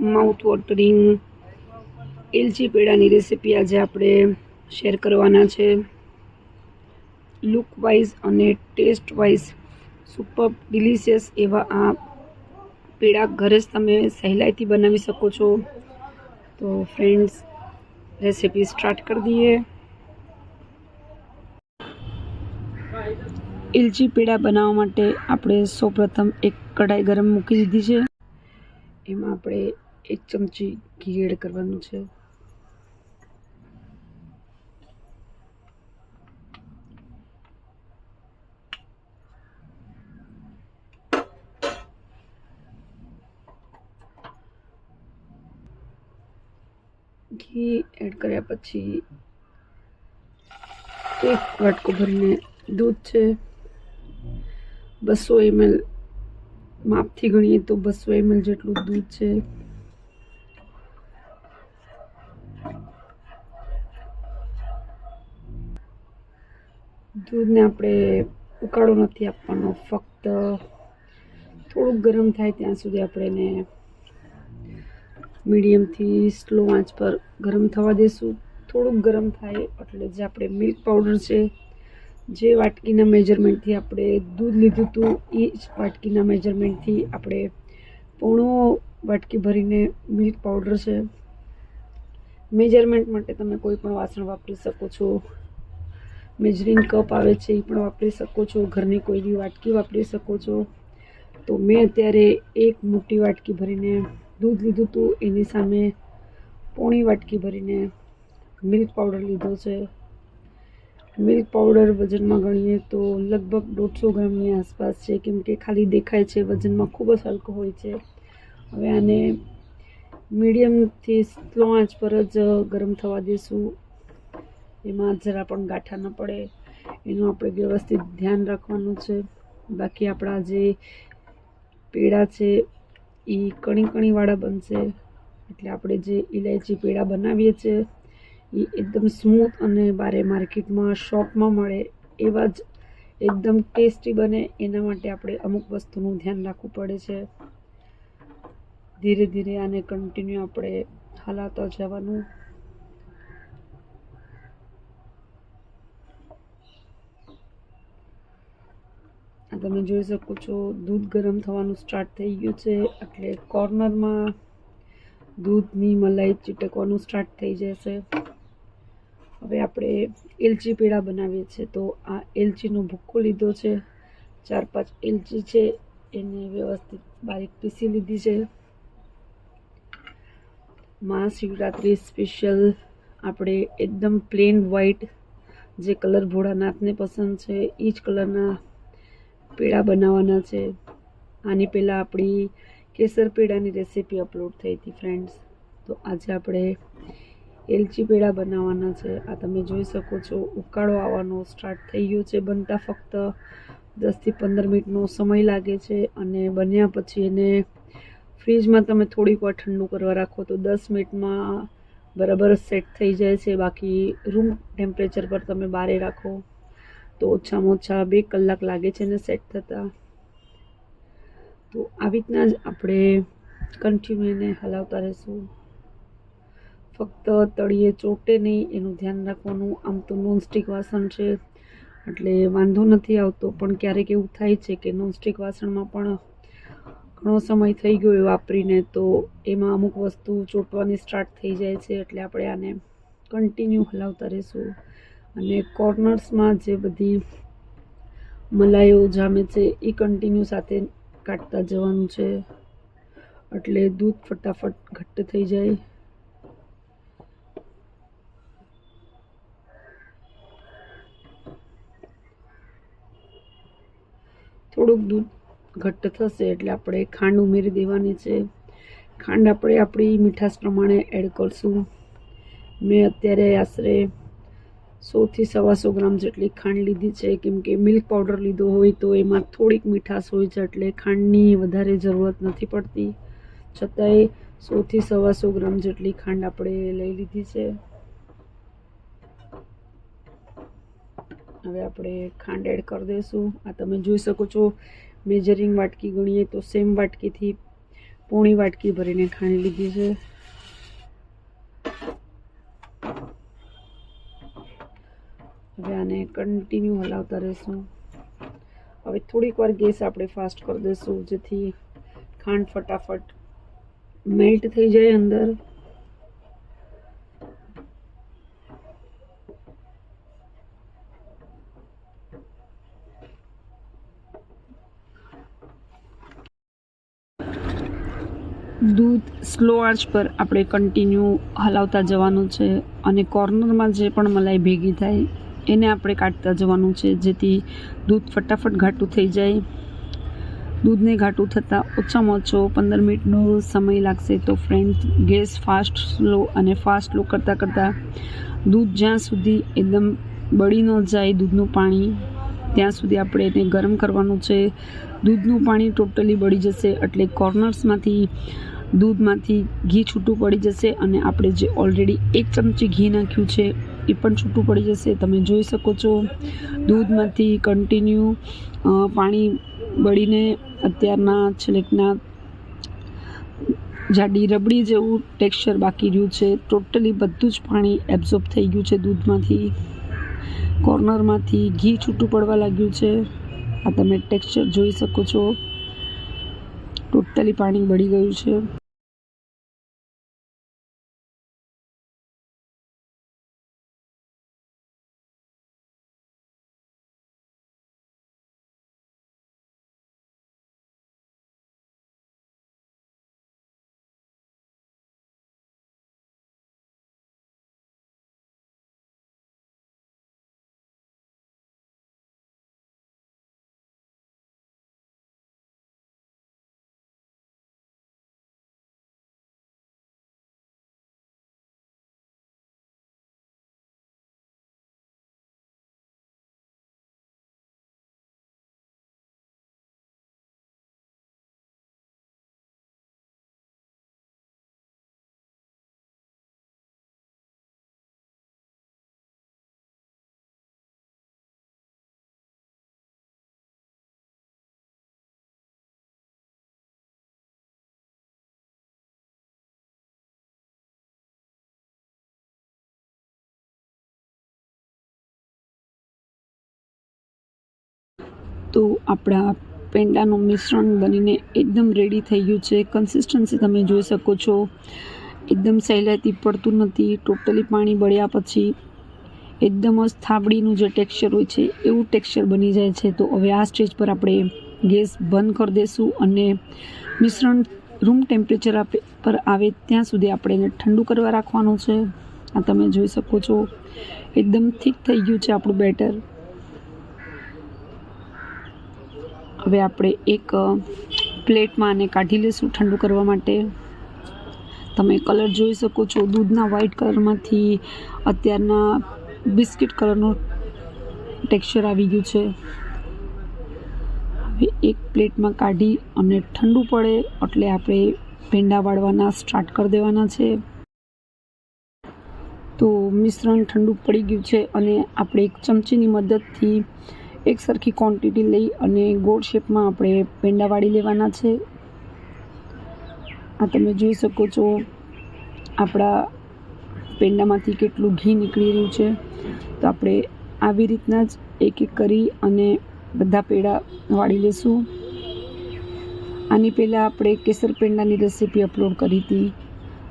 Mouth watering એલચી પેડાની recipe આજે આપણે શેર કરવાના છે. લુક વાઇઝ અને ટેસ્ટ વાઇઝ સુપર ડિલિશિયસ એવા આ પેડા ઘરે જ તમે સહેલાઈથી બનાવી શકો છો. તો ફ્રેન્ડ્સ રેસીપી સ્ટાર્ટ કરી દઈએ. એલચી પેડા બનાવવા માટે આપણે સૌપ્રથમ એક કઢાઈ ગરમ મૂકી દીધી છે. એમાં આપણે એક ચમચી ઘી એડ કરવાનું છે. ઘી એડ કર્યા પછી એક વાટકો ભરીને દૂધ છે. બસો એમએલ, માપથી ગણીએ તો બસો એમએલ જેટલું દૂધ છે. દૂધને આપણે ઉકાળો નથી આપવાનો. ફક્ત થોડુંક ગરમ થાય ત્યાં સુધી આપણે એને મીડિયમથી સ્લો આંચ પર ગરમ થવા દેશું. થોડુંક ગરમ થાય એટલે જે આપણે મિલ્ક પાવડર છે, જે વાટકીના મેજરમેન્ટથી આપણે દૂધ લીધું હતું, એ જ વાટકીના મેજરમેન્ટથી આપણે પોણો વાટકી ભરીને મિલ્ક પાવડર છે. મેજરમેન્ટ માટે તમે કોઈ પણ વાસણ વાપરી શકો છો. મેજરિંગ કપ આવે છે, એ પણ વાપરી શકો છો. ઘરની કોઈ બી વાટકી વાપરી શકો છો. તો મેં અત્યારે એક મોટી વાટકી ભરીને દૂધ લીધું હતું, એની સામે પોણી વાટકી ભરીને મિલ્ક પાવડર લીધો છે. મિલ્ક પાવડર વજનમાં ગણીએ તો લગભગ દોઢસો ગ્રામની આસપાસ છે, કેમ કે ખાલી દેખાય છે, વજનમાં ખૂબ જ હલકો હોય છે. હવે આને મીડિયમથી સ્લો આંચ પર જ ગરમ થવા દઈશું એમાં જરા પણ ગાંઠા ન પડે. એનું આપણે વ્યવસ્થિત ધ્યાન રાખવાનું છે. બાકી આપણા જે પેડા છે, એ કણી કણીવાળા બનશે. એટલે આપણે જે ઇલાયચી પેડા બનાવીએ છીએ એ એકદમ સ્મૂથ અને બારે માર્કેટમાં, શોપમાં મળે એવા જ એકદમ ટેસ્ટી બને. એના માટે આપણે અમુક વસ્તુનું ધ્યાન રાખવું પડે છે. ધીરે ધીરે આને કન્ટિન્યુ આપણે હલાવતા જવાનું. આ તમે જોઈ શકો છો, દૂધ ગરમ થવાનું સ્ટાર્ટ થઈ ગયું છે. એટલે કોર્નરમાં દૂધની મલાઈ ચીટકવાનું સ્ટાર્ટ થઈ જશે. હવે આપણે એલચી પેડા બનાવીએ છીએ. તો આ એલચીનો ભૂક્કો લીધો છે. ચાર પાંચ એલચી છે. એને વ્યવસ્થિત બારીક પીસી લીધી છે. મહાશિવરાત્રિ સ્પેશિયલ આપણે એકદમ પ્લેન વ્હાઈટ જે કલર ભોળાનાથને પસંદ છે એ જ કલરના પેડા બનાવવાના છે. આની પહેલાં આપણી કેસર પેડાની રેસીપી અપલોડ થઈ હતી ફ્રેન્ડ્સ તો આજે આપણે એલચી પેડા બનાવવાના છે. આ તમે જોઈ શકો છો, ઉકાળો આવવાનો સ્ટાર્ટ થઈ ગયો છે. બનતા ફક્ત દસથી પંદર મિનિટનો સમય લાગે છે અને બન્યા પછી એને ફ્રીજમાં તમે થોડીક વાર ઠંડુ કરવા રાખો તો દસ મિનિટમાં બરાબર સેટ થઈ જાય છે. બાકી રૂમ ટેમ્પરેચર પર તમે બારે રાખો. તો ઓછામાં ઓછા બે કલાક લાગે છે ને સેટ થતાં. તો આવી રીતના જ આપણે કન્ટિન્યુ એને હલાવતા રહીશું. ફક્ત તળિયે ચોટે નહીં, એનું ધ્યાન રાખવાનું. આમ તો નોનસ્ટિક વાસણ છે. એટલે વાંધો નથી આવતો. પણ ક્યારેક એવું થાય છે કે નોનસ્ટિક વાસણમાં પણ ઘણો સમય થઈ ગયો વાપરીને, તો એમાં અમુક વસ્તુ ચોંટવાની સ્ટાર્ટ થઈ જાય છે. એટલે આપણે આને કન્ટિન્યુ હલાવતા રહીશું. અને કોર્નર્સમાં જે બધી મલાઈઓ જામે છે, એ કન્ટિન્યુ સાથે કાઢતા જવાનું છે. એટલે દૂધ ફટાફટ ઘટ્ટ થઈ જાય. થોડુંક દૂધ ઘટ્ટ થશે એટલે આપણે ખાંડ ઉમેરી દેવાની છે. ખાંડ આપણે આપણી મીઠાશ પ્રમાણે એડ કરશું. મેં અત્યારે આશરે સોથી સવાસો ગ્રામ જેટલી ખાંડ લીધી છે, કેમ કે મિલ્ક પાવડર લીધો હોય તો એમાં થોડીક મીઠાશ હોય છે, એટલે ખાંડની વધારે જરૂરત નથી પડતી. છતાંય સોથી સવાસો ગ્રામ જેટલી ખાંડ આપણે લઈ લીધી છે. હવે આપણે ખાંડ એડ કરી દઈશું. આ તમે જોઈ શકો છો, મેજરિંગ વાટકી ગણીએ તો સેમ વાટકીથી પોણી વાટકી ભરીને ખાંડ લીધી છે. હવે આને કન્ટિન્યુ હલાવતા રહીશું. હવે થોડીક વાર ગેસ આપણે ફાસ્ટ કરી દઈશું, જેથી ખાંડ ફટાફટ મેલ્ટ થઈ જાય અંદર. દૂધ સ્લો આંચ પર આપણે કન્ટિન્યુ હલાવતા જવાનું છે અને કોર્નરમાં જે પણ મલાઈ ભેગી થાય એને આપણે કાઢતા જવાનું છે, જેથી દૂધ ફટાફટ ઘાટું થઈ જાય. દૂધને ઘાટું થતાં ઓછામાં ઓછો પંદર મિનિટનો સમય લાગશે. તો ફ્રેન્ડ ગેસ ફાસ્ટ સ્લો અને ફાસ્ટ સ્લો કરતાં કરતાં દૂધ જ્યાં સુધી એકદમ બળી ન જાય દૂધનું પાણી, ત્યાં સુધી આપણે એને ગરમ કરવાનું છે. દૂધનું પાણી ટોટલી બળી જશે એટલે કોર્નર્સમાંથી દૂધમાંથી ઘી છૂટું પડી જશે અને આપણે જે ઓલરેડી એક ચમચી ઘી નાખ્યું છે એ પણ છૂટું પડી જશે. તમે જોઈ શકો છો, દૂધમાંથી કન્ટિન્યુ પાણી બળીને અત્યારના છેલ્લેકના જાડી રબડી જેવું ટેક્સચર બાકી રહ્યું છે. ટોટલી બધું જ પાણી એબ્ઝોર્બ થઈ ગયું છે દૂધમાંથી. કોર્નરમાંથી ઘી છૂટું પડવા લાગ્યું છે. આ તમે ટેક્સચર જોઈ શકો છો. ટોટલી પાણી બળી ગયું છે. તો આપણા પેંડાનું મિશ્રણ બનીને એકદમ રેડી થઈ ગયું છે. કન્સિસ્ટન્સી તમે જોઈ શકો છો. એકદમ સહેલાઈથી પડતું નથી. ટોટલી પાણી બળ્યા પછી એકદમ જ થાબડીનું જે ટેક્સચર હોય છે, એવું ટેક્સચર બની જાય છે. તો હવે આ સ્ટેજ પર આપણે ગેસ બંધ કરી દઈશું અને મિશ્રણ રૂમ ટેમ્પરેચર પર આવે ત્યાં સુધી આપણે એને ઠંડુ કરવા રાખવાનું છે. આ તમે જોઈ શકો છો. એકદમ થીક થઈ ગયું છે આપણું બેટર હવે આપણે એક પ્લેટમાં આને કાઢી લઈશું ઠંડુ કરવા માટે. તમે કલર જોઈ શકો છો, દૂધના વ્હાઈટ કલરમાંથી અત્યારના બિસ્કિટ કલરનું ટેક્સચર આવી ગયું છે. હવે એક પ્લેટમાં કાઢી અને ઠંડુ પડે એટલે આપણે ભેંડા વાળવાના સ્ટાર્ટ કરી દેવાના છે. તો મિશ્રણ ઠંડુ પડી ગયું છે અને આપણે એક ચમચીની મદદથી એક સરખી ક્વોન્ટિટી લઈ અને ગોળ શેપમાં આપણે પેંડા વાળી લેવાના છે. આ તમે જોઈ શકો છો આપણા પેંડામાંથી કેટલું ઘી નીકળી રહ્યું છે. તો આપણે આવી રીતના જ એક એક કરી અને બધા પેંડા વાળી લઈશું આની પહેલાં આપણે કેસર પેંડાની રેસીપી અપલોડ કરી હતી.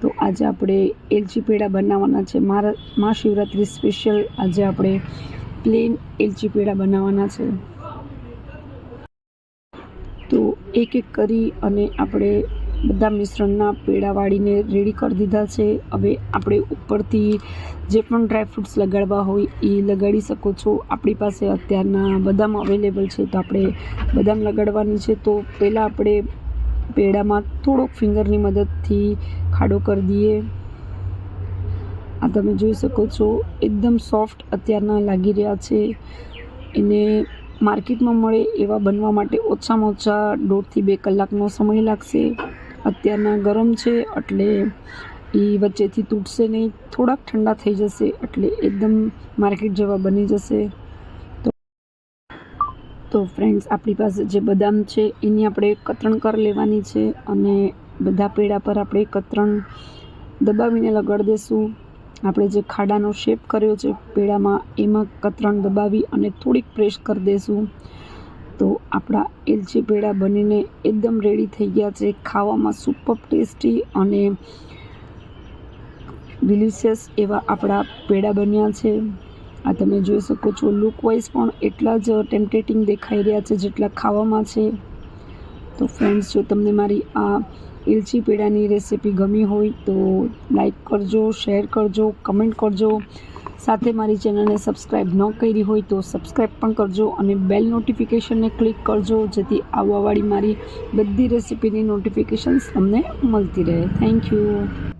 તો આજે આપણે એલચી પેંડા બનાવવાના છે. મારા મહાશિવરાત્રિ સ્પેશિયલ આજે આપણે પ્લેન એલચી પેડા બનાવવાના છે. તો એક એક કરી અને આપણે બધા મિશ્રણના પેડા વાળીને રેડી કરી દીધા છે. હવે આપણે ઉપરથી જે પણ ડ્રાયફ્રૂટ્સ લગાડવા હોય એ લગાડી શકો છો. આપણી પાસે અત્યારના બદામ અવેલેબલ છે તો આપણે બદામ લગાડવાની છે. તો પહેલાં આપણે પેડામાં થોડોક ફિંગરની મદદથી ખાડો કરી દઈએ. આ તમે જોઈ શકો છો, એકદમ સોફ્ટ અત્યારના લાગી રહ્યા છે. એને માર્કેટમાં મળે એવા બનવા માટે ઓછામાં ઓછા દોઢથી બે કલાકનો સમય લાગશે. અત્યારના ગરમ છે, એટલે એ વચ્ચેથી તૂટશે નહીં. થોડાક ઠંડા થઈ જશે, એટલે એકદમ માર્કેટ જેવા બની જશે. તો ફ્રેન્ડ્સ આપણી પાસે જે બદામ છે, એની આપણે કતરણ કર લેવાની છે અને બધા પેડા પર આપણે કતરણ દબાવીને લગાડી દઈશું આપણે જે ખાડાનો શેપ કર્યો છે, પેડામાં એમાં કતરણ દબાવી અને થોડીક પ્રેસ કરી દઈશું તો આપણા એલચી પેડા બનીને એકદમ રેડી થઈ ગયા છે. ખાવામાં સુપર ટેસ્ટી અને ડિલિશિયસ એવા આપણા પેડા બન્યા છે. આ તમે જોઈ શકો છો લુક વાઇઝ પણ એટલા જ ટેમ્પટેટિંગ દેખાઈ રહ્યા છે જેટલા ખાવામાં છે. તો ફ્રેન્ડ્સ જો તમને મારી આ એલચી પેડાની રેસિપી ગમી હોય તો લાઈક કરજો શેર કરજો કમેન્ટ કરજો. સાથે મારી ચેનલને સબસ્ક્રાઈબ ન કરી હોય તો સબસ્ક્રાઈબ પણ કરજો અને બેલ નોટિફિકેશનને ક્લિક કરજો, જેથી આવવાવાળી મારી બધી રેસિપીની નોટિફિકેશન્સ તમને મળતી રહે. Thank you